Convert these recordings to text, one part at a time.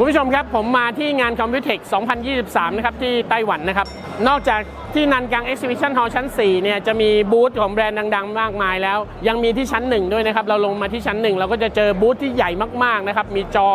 คุณผู้ชมครับผมมาที่งาน Computex 2023 นะครับ ที่ไต้หวันนะครับ นอกจากที่นันกัง Exhibition Hall ชั้น 4 เนี่ย จะมีบูธของแบรนด์ดัง ๆ มากมายแล้ว ยังมีที่ชั้น 1 ด้วยนะครับ เราลงมาที่ชั้น 1 เราก็จะเจอบูธที่ใหญ่มาก ๆ นะครับ มีจอ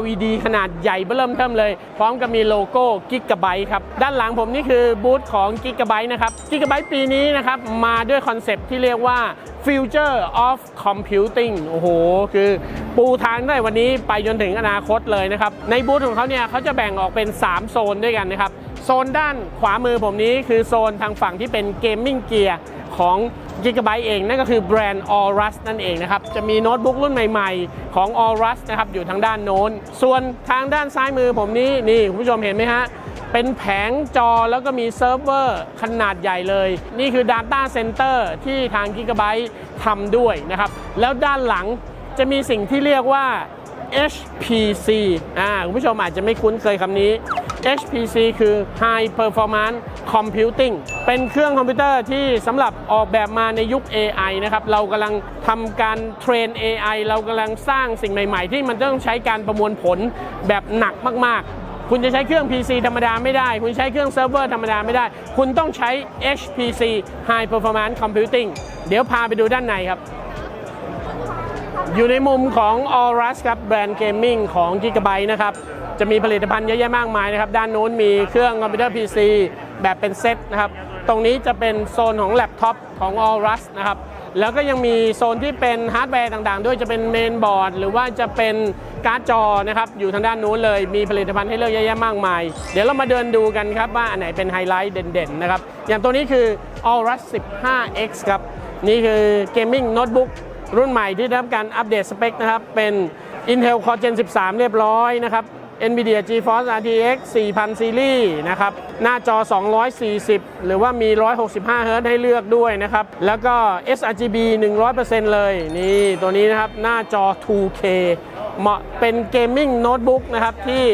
LED ขนาดใหญ่เบิ่มเทิมเลย พร้อมกับมีโลโก้ Gigabyte ครับ ด้านหลังผมนี่คือบูธของ Gigabyte นะครับ Gigabyte ปีนี้นะครับมาด้วยคอนเซปที่เรียกว่า Future of Computing โอ้โห คือ ปูทางได้วันนี้ไปจนถึงอนาคตเลยนะครับ ในบูธของเขาเนี่ยเขาจะแบ่งออกเป็น 3 โซนด้วยกันนะครับ โซนด้านขวามือผมนี้คือโซนทางฝั่งที่เป็นเกมมิ่งเกียร์ของ Gigabyte เอง นั่นก็คือแบรนด์ Aorus นั่นเองนะครับ จะมีโน้ตบุ๊กรุ่นใหม่ๆ ของ Aorus นะครับ อยู่ทางด้านโน้น ส่วนทางด้านซ้ายมือผมนี้ นี่ คุณผู้ชมเห็นไหมฮะ เป็นแผงจอแล้วก็มีเซิร์ฟเวอร์ขนาดใหญ่เลย นี่คือ Data Center ที่ทาง Gigabyte ทำด้วยนะครับ แล้วด้านหลัง จะมีสิ่งที่เรียกว่า HPC อ่าคุณผู้ชมอาจจะไม่คุ้นเคยคำนี้ HPC คือ High Performance Computing เป็นเครื่องคอมพิวเตอร์ที่สำหรับออกแบบมาในยุค AI นะครับ เรากำลังทำการเทรน AI เรากำลังสร้างสิ่งใหม่ๆ ที่มันต้องใช้การประมวลผลแบบหนักมากๆ คุณจะใช้เครื่อง PC ธรรมดาไม่ได้ คุณใช้เครื่องเซิร์ฟเวอร์ธรรมดาไม่ได้ คุณต้องใช้ HPC High Performance Computing เดี๋ยวพาไปดูด้านในครับ อยู่ในมุมของ Aorus ครับแบรนด์เกมมิ่งของ Gigabyte นะครับ จะมีผลิตภัณฑ์เยอะแยะมากมายนะครับ ด้านนู้นมีเครื่องคอมพิวเตอร์ PC แบบเป็นเซตนะครับ ตรงนี้จะเป็นโซนของแล็ปท็อปของ Aorus นะครับ แล้วก็ยังมีโซนที่เป็นฮาร์ดแวร์ต่างๆ ด้วยจะเป็นเมนบอร์ดหรือว่าจะเป็นการ์ดจอนะครับ อยู่ทางด้านนู้นเลย มีผลิตภัณฑ์ให้เลือกเยอะแยะมากมาย เดี๋ยวเรามาเดินดูกันครับว่าอันไหนเป็นไฮไลท์เด่นๆนะครับ อย่างตัวนี้คือ Aorus 15X ครับ นี่คือเกมมิ่งโน้ตบุ๊ก รุ่นใหม่ที่ได้รับการอัปเดตสเปคนะครับ เป็น Intel Core Gen 13 เรียบร้อยนะครับ NVIDIA GeForce RTX 4000ซีรีส์นะครับ หน้าจอ 240 หรือว่ามี 165 Hz ให้เลือกด้วยนะครับ แล้วก็ sRGB 100%เลย นี่ ตัวนี้นะครับ หน้าจอ 2K เหมาะเป็นเกมมิ่งโน้ตบุ๊กนะครับ ที่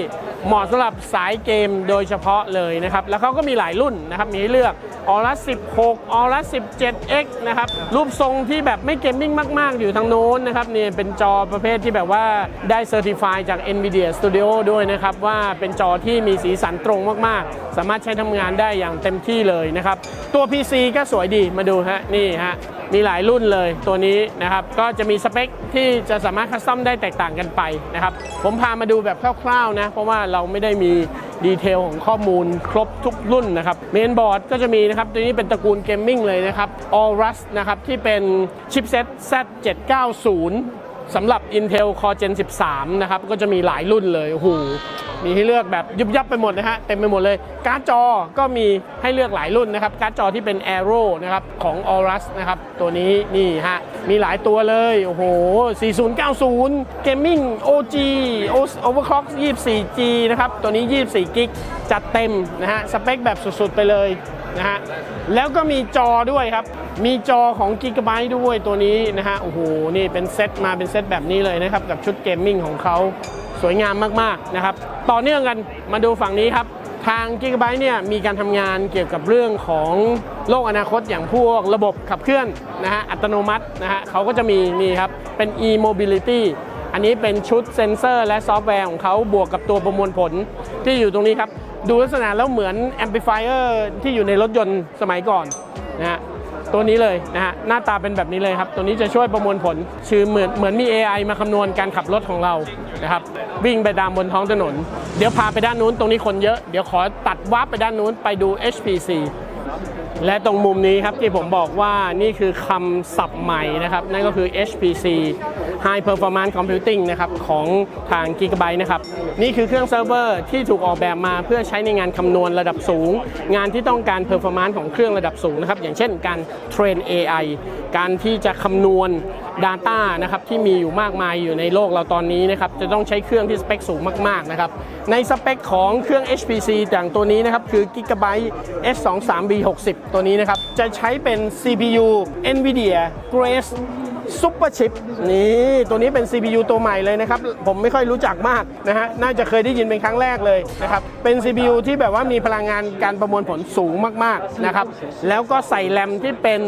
เหมาะสำหรับสายเกมโดยเฉพาะเลยนะครับ แล้วเขาก็มีหลายรุ่นนะครับ มีให้เลือก ออรัส16ออรัส 17X นะครับ รูปทรงที่แบบไม่เกมมิ่งมาก ๆ อยู่ทางโน้นนะครับนี่เป็นจอประเภทที่แบบว่าได้เซอร์ติฟายจาก NVIDIA Studio ด้วยนะครับ ว่าเป็นจอที่มีสีสันตรงมาก ๆ สามารถใช้ทำงานได้อย่างเต็มที่เลยนะครับ ตัว PC ก็สวยดีมาดูฮะนี่ฮะมีหลายรุ่นเลยตัวนี้นะครับ ก็จะมีสเปคที่จะสามารถคัสตอมได้แตกต่างกันไปนะครับ ผมพามาดูแบบคร่าวๆนะ เพราะว่าเราไม่ได้มี ดีเทลของข้อมูลครบทุกรุ่นนะครับเมนบอร์ดก็จะมีนะครับ ตัวนี้เป็นตระกูลเกมมิ่งเลยนะครับ Aorus นะครับ ที่เป็นชิปเซ็ต Z790 สำหรับ Intel Core Gen 13 นะครับ ก็จะมีหลายรุ่นเลยโอ้โหมีให้เลือกแบบยุบยับไปหมดนะฮะ เต็มไปหมดเลย การ์ดจอก็มีให้เลือกหลายรุ่นนะครับ การ์ดจอที่เป็น Aero นะครับ ของ Aorus นะครับ ตัวนี้นี่ฮะ มีหลายตัวเลย โอ้โห 4090 Gaming OG Overclock 24G นะครับ ตัวนี้ 24กิกจัดเต็มนะฮะ สเปคแบบสุด ๆ ไปเลย นะฮะแล้วก็มีจอด้วยครับ มีจอของ Gigabyte ด้วยตัวนี้นะฮะโอ้โหนี่เป็นเซตมาเป็นเซตแบบนี้เลยนะครับ กับชุดเกมมิ่งของเขาสวยงามมากๆนะครับ ต่อเนื่องกันมาดูฝั่งนี้ครับ ทาง Gigabyte เนี่ยมีการทำงานเกี่ยวกับเรื่องของโลกอนาคตอย่างพวกระบบขับเคลื่อนนะฮะอัตโนมัตินะฮะเขาก็จะมีนี่ครับเป็น e-mobility อันนี้เป็นชุดเซ็นเซอร์และซอฟต์แวร์ของเขาบวกกับตัวประมวลผลที่อยู่ตรงนี้ครับ ดูลักษณะแล้วเหมือนแอมพลิฟายเออร์ที่อยู่ในรถยนต์สมัยก่อนนะฮะตัวนี้เลยนะฮะหน้าตาเป็นแบบนี้เลยครับ ตัวนี้จะช่วยประมวลผลชื่อเหมือนเหมือนมี AI มาคำนวณการขับรถของเรานะครับวิ่งไปตามบนท้องถนน เดี๋ยวพาไปด้านนู้นตรงนี้คนเยอะ เดี๋ยวขอตัดวับไปด้านนู้นไปดู HPC และตรงมุมนี้ครับที่ผมบอกว่านี่คือคำศัพท์ใหม่นะครับ นั่นก็คือ HPC High Performance Computing นะครับของทาง Gigabyte นะครับนี่คือเครื่องเซิร์ฟเวอร์ที่ถูกออกแบบมาเพื่อใช้ในงานคำนวณระดับสูง งานที่ต้องการ Performance ของเครื่องระดับสูงนะครับอย่างเช่นการเทรน AI การที่จะคำนวณ Data นะครับที่มีอยู่มากมายอยู่ในโลกเราตอนนี้นะครับจะต้องใช้เครื่องที่สเปคสูงมากๆนะครับในสเปคของเครื่อง HPC อย่างตัวนี้นะครับคือ Gigabyte S23B60 ตัวนี้นะครับจะใช้เป็น CPU NVIDIA Grace ซุปเปอร์ชิปนี่ตัวนี้เป็น CPU ตัวใหม่เลยนะครับ ผมไม่ค่อยรู้จักมากนะฮะน่าจะเคยได้ยินเป็นครั้งแรกเลยนะครับ เป็น CPU ที่แบบว่ามีพลังงานการประมวลผลสูงมากๆนะครับ แล้วก็ใส่แรมที่เป็น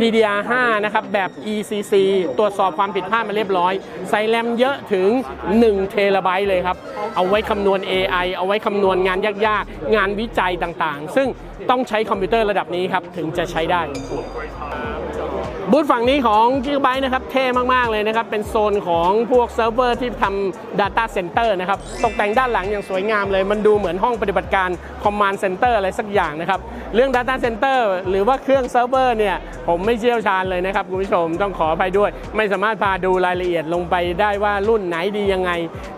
DDR5 นะครับ แบบ ECC ตรวจสอบความผิดพลาดมาเรียบร้อย ใส่แรมเยอะถึง1เทราไบต์เลยครับ เอาไว้คำนวณ AI เอาไว้คำนวณงานยากๆ งานวิจัยต่างๆ ซึ่งต้องใช้คอมพิวเตอร์ระดับนี้ครับ ถึงจะใช้ได้ บูธฝั่งนี้ของ Gigabyte นะครับเท่มากๆเลยนะครับ เป็นโซนของพวกเซิร์ฟเวอร์ที่ทำ Data Center นะครับ ตกแต่งด้านหลังอย่างสวยงามเลย มันดูเหมือนห้องปฏิบัติการ Command Center อะไรสักอย่างนะครับ เรื่อง Data Center หรือว่าเครื่องเซิร์ฟเวอร์เนี่ย ผมไม่เชี่ยวชาญเลยนะครับ คุณผู้ชมต้องขออภัยด้วย ไม่สามารถพาดูรายละเอียดลงไปได้ว่ารุ่นไหนดียังไง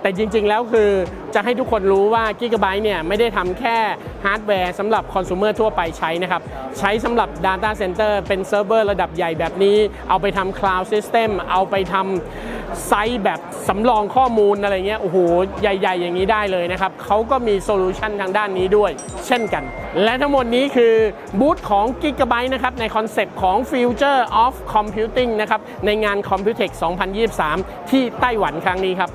แต่จริง ๆ แล้วคือจะให้ทุกคนรู้ว่า Gigabyte เนี่ยไม่ได้ทำแค่ฮาร์ดแวร์สำหรับคอน sumer ทั่วไปใช้นะครับ ใช้สำหรับ Data Center เป็นเซิร์ฟเวอร์ระดับใหญ่แบบนี้ เอาไปทำ Cloud System เอาไปทำไซต์แบบสำรองข้อมูลอะไรเงี้ยโอ้โห ใหญ่ ๆ อย่างนี้ได้เลยนะครับเขาก็มีโซลูชันทางด้านนี้ด้วย เช่นกัน และทั้งหมดนี้คือบูธของ Gigabyte นะครับ ในคอนเซปต์ของ Future of Computing นะครับ ในงาน Computex 2023 ที่ไต้หวันครั้งนี้ครับ